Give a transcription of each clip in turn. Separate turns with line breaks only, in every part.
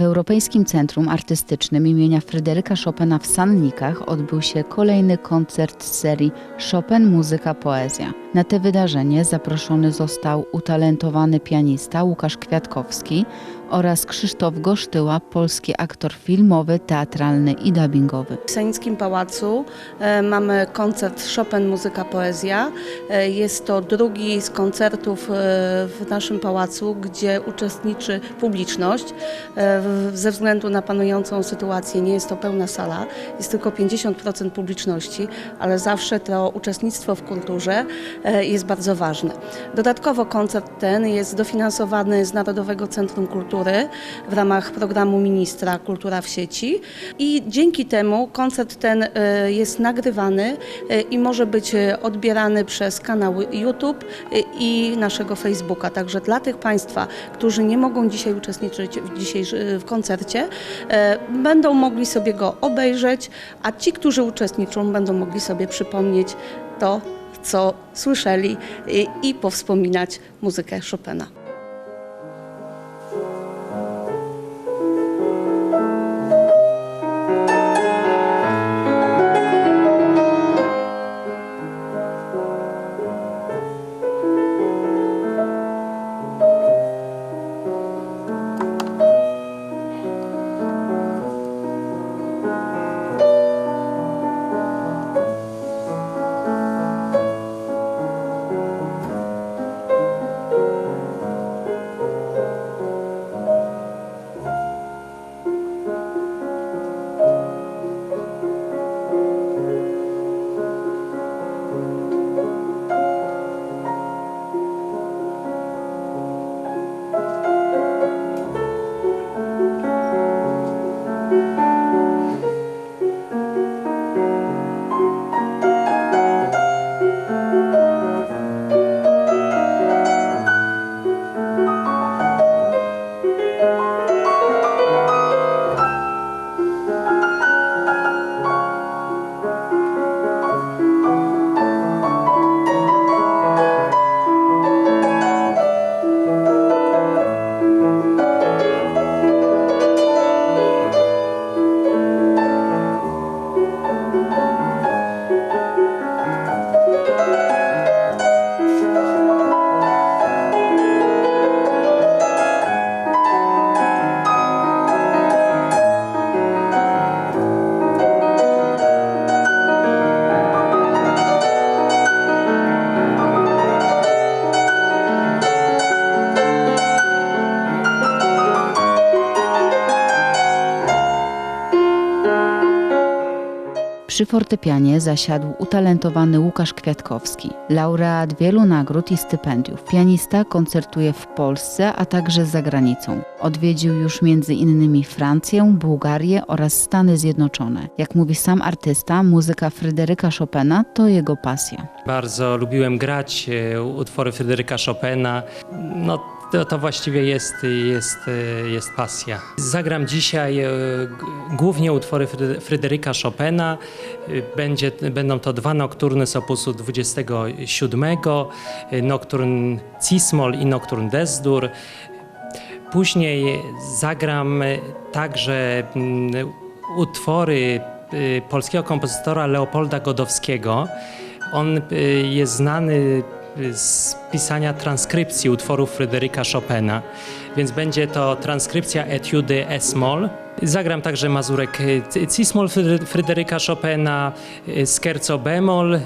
W Europejskim Centrum Artystycznym imienia Fryderyka Chopina w Sannikach odbył się kolejny koncert z serii Chopin Muzyka Poezja. Na te wydarzenie zaproszony został utalentowany pianista Łukasz Kwiatkowski oraz Krzysztof Gosztyła, polski aktor filmowy, teatralny i dubbingowy.
W Sanickim Pałacu e, mamy koncert Chopin Muzyka Poezja. E, Jest to drugi z koncertów e, w naszym pałacu, gdzie uczestniczy publiczność. Ze względu na panującą sytuację nie jest to pełna sala, jest tylko 50% publiczności, ale zawsze to uczestnictwo w kulturze jest bardzo ważne. Dodatkowo koncert ten jest dofinansowany z Narodowego Centrum Kultury w ramach programu ministra Kultura w sieci i dzięki temu koncert ten e, jest nagrywany e, i może być e, odbierany przez kanał YouTube e, i naszego Facebooka. Także dla tych Państwa, którzy nie mogą dzisiaj uczestniczyć w, w koncercie, e, będą mogli sobie go obejrzeć, a ci, którzy uczestniczą, będą mogli sobie przypomnieć to, co słyszeli i, i powspominać muzykę Chopina.
Przy fortepianie zasiadł utalentowany Łukasz Kwiatkowski, laureat wielu nagród i stypendiów. Pianista koncertuje w Polsce, a także za granicą. Odwiedził już innymi Francję, Bułgarię oraz Stany Zjednoczone. Jak mówi sam artysta, muzyka Fryderyka Chopina to jego pasja.
Bardzo lubiłem grać e, utwory Fryderyka Chopina. No, to, to właściwie jest, jest, jest pasja. Zagram dzisiaj e, głównie utwory Fry- Fryderyka Chopina. E, Będzie, będą to dwa nokturny z opusu 27, e, nokturn Cismol i nokturn Desdur. Później zagram także mm, utwory polskiego kompozytora Leopolda Godowskiego. On jest znany z pisania transkrypcji utworów Fryderyka Chopina, więc będzie to transkrypcja etiudy S-moll. Zagram także mazurek y, C- C-moll Fryder- Fryderyka Chopina, y, scherzo bemol. y,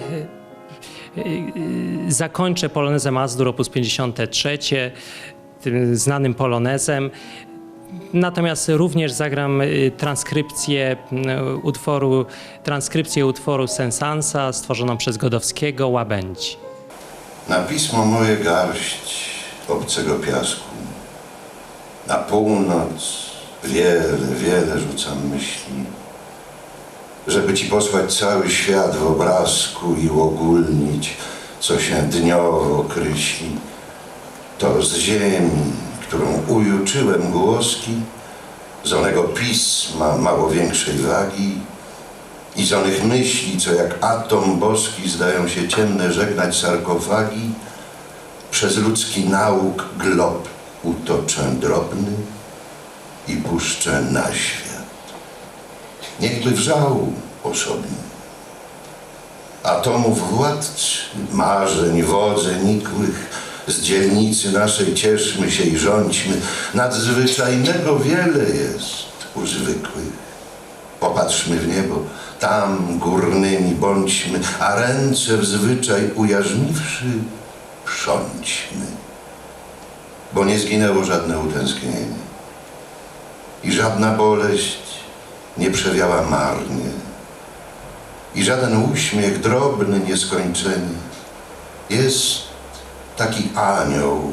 Zakończę polonezem Azdur op. 53, tym znanym polonezem. Natomiast również zagram transkrypcję utworu, transkrypcję utworu Sensansa stworzoną przez Godowskiego Łabędzi.
Na pismo moje garść obcego piasku. Na północ wiele, wiele rzucam myśli, żeby ci posłać cały świat w obrazku i uogólnić, co się dniowo kryśli. To z ziemi, którą ujuczyłem głoski, z onego pisma mało większej wagi i z onych myśli, co jak atom boski zdają się ciemne żegnać sarkofagi, przez ludzki nauk glob utoczę drobny, i puszczę na świat. Niechby wrzał osobny. Atomów władcy, marzeń, wodze nikłych, z dzielnicy naszej cieszmy się i rządźmy. Nadzwyczajnego wiele jest u zwykłych. Popatrzmy w niebo, tam górnymi bądźmy, a ręce w zwyczaj ujarzmiwszy, prządźmy. Bo nie zginęło żadne utęsknienie i żadna boleść nie przewiała marnie i żaden uśmiech drobny nieskończenie jest taki anioł,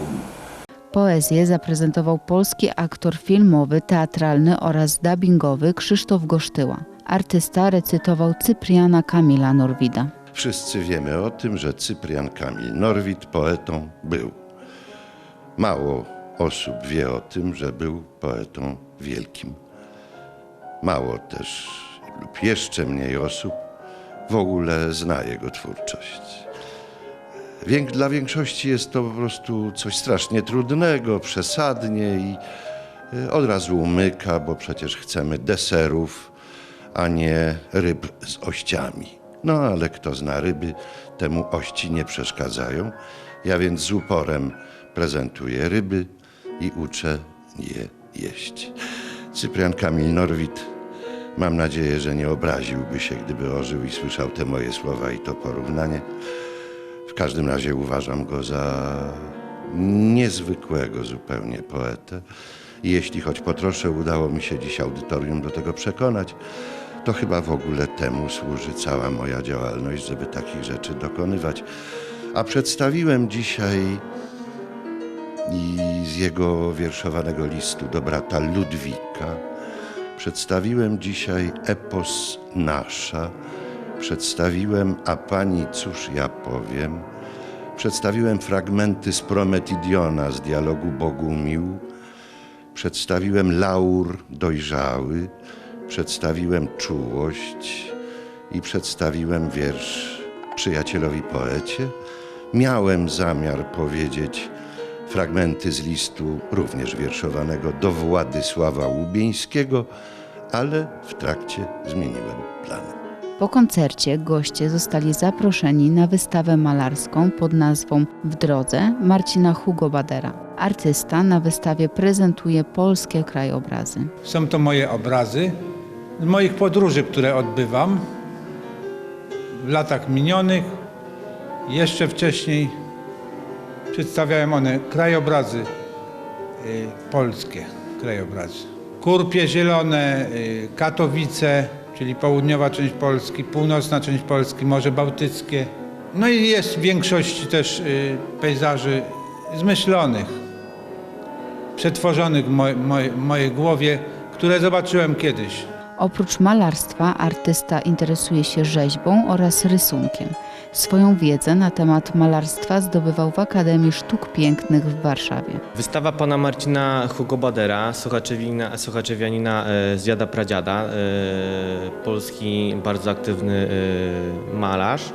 Poezję zaprezentował polski aktor filmowy, teatralny oraz dubbingowy Krzysztof Gosztyła. Artysta recytował Cypriana Kamila Norwida.
Wszyscy wiemy o tym, że Cyprian Kamil Norwid poetą był. Mało osób wie o tym, że był poetą wielkim. Mało też lub jeszcze mniej osób w ogóle zna jego twórczość. Dla większości jest to po prostu coś strasznie trudnego, przesadnie i y, od razu umyka, bo przecież chcemy deserów, a nie ryb z ościami. No ale kto zna ryby, temu ości nie przeszkadzają. Ja więc z uporem prezentuję ryby i uczę je jeść. Cyprian Kamil Norwid, mam nadzieję, że nie obraziłby się, gdyby ożył i słyszał te moje słowa i to porównanie. W każdym razie uważam go za niezwykłego zupełnie poetę. Jeśli choć po trosze udało mi się dziś audytorium do tego przekonać, to chyba w ogóle temu służy cała moja działalność, żeby takich rzeczy dokonywać. A przedstawiłem dzisiaj i z jego wierszowanego listu do brata Ludwika przedstawiłem dzisiaj epos Nasza, przedstawiłem A Pani cóż ja powiem, przedstawiłem fragmenty z Prometidiona z dialogu Bogumił, przedstawiłem laur dojrzały, przedstawiłem czułość i przedstawiłem wiersz przyjacielowi poecie. Miałem zamiar powiedzieć fragmenty z listu również wierszowanego do Władysława Łubieńskiego, ale w trakcie zmieniłem plany.
Po koncercie goście zostali zaproszeni na wystawę malarską pod nazwą W drodze Marcina Hugo Badera. Artysta na wystawie prezentuje polskie krajobrazy.
Są to moje obrazy z moich podróży, które odbywam w latach minionych. Jeszcze wcześniej przedstawiałem one krajobrazy y, polskie, krajobrazy. Kurpie Zielone, y, Katowice, czyli południowa część Polski, północna część Polski, Morze Bałtyckie. No i jest w większości też y, pejzaży zmyślonych, przetworzonych w moj, moj, mojej głowie, które zobaczyłem kiedyś.
Oprócz malarstwa artysta interesuje się rzeźbą oraz rysunkiem. Swoją wiedzę na temat malarstwa zdobywał w Akademii Sztuk Pięknych w Warszawie.
Wystawa pana Marcina Hugo Badera, Sochaczewianina e, z dziada pradziada, e, polski bardzo aktywny e, malarz.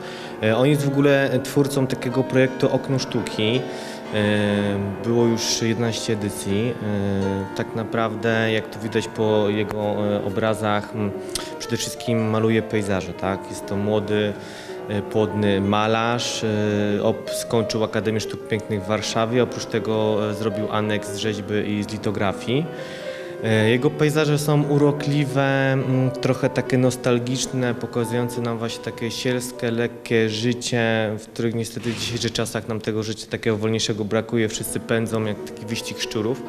On jest w ogóle twórcą takiego projektu Okno Sztuki. Było już 11 edycji. Tak naprawdę, jak to widać po jego obrazach, przede wszystkim maluje pejzaże. Tak? Jest to młody, płodny malarz. e, skończył Akademię Sztuk Pięknych w Warszawie. Oprócz tego e, zrobił aneks z rzeźby i z litografii. E, Jego pejzaże są urokliwe, trochę takie nostalgiczne, pokazujące nam właśnie takie sielskie, lekkie życie, w których niestety w dzisiejszych czasach nam tego życia takiego wolniejszego brakuje. Wszyscy pędzą jak taki wyścig szczurów.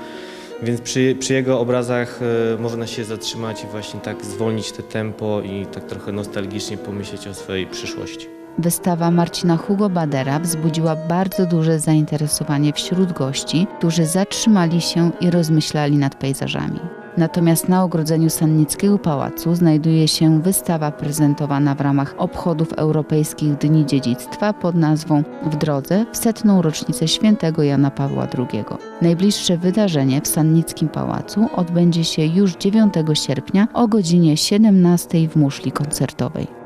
Więc przy, przy jego obrazach e, można się zatrzymać i właśnie tak zwolnić te tempo i tak trochę nostalgicznie pomyśleć o swojej przyszłości.
Wystawa Marcina Hugo Badera wzbudziła bardzo duże zainteresowanie wśród gości, którzy zatrzymali się i rozmyślali nad pejzażami. Natomiast na ogrodzeniu Sannickiego Pałacu znajduje się wystawa prezentowana w ramach obchodów Europejskich Dni Dziedzictwa pod nazwą W drodze w setną rocznicę świętego Jana Pawła II. Najbliższe wydarzenie w Sannickim Pałacu odbędzie się już 9 sierpnia o godzinie 17 w muszli koncertowej.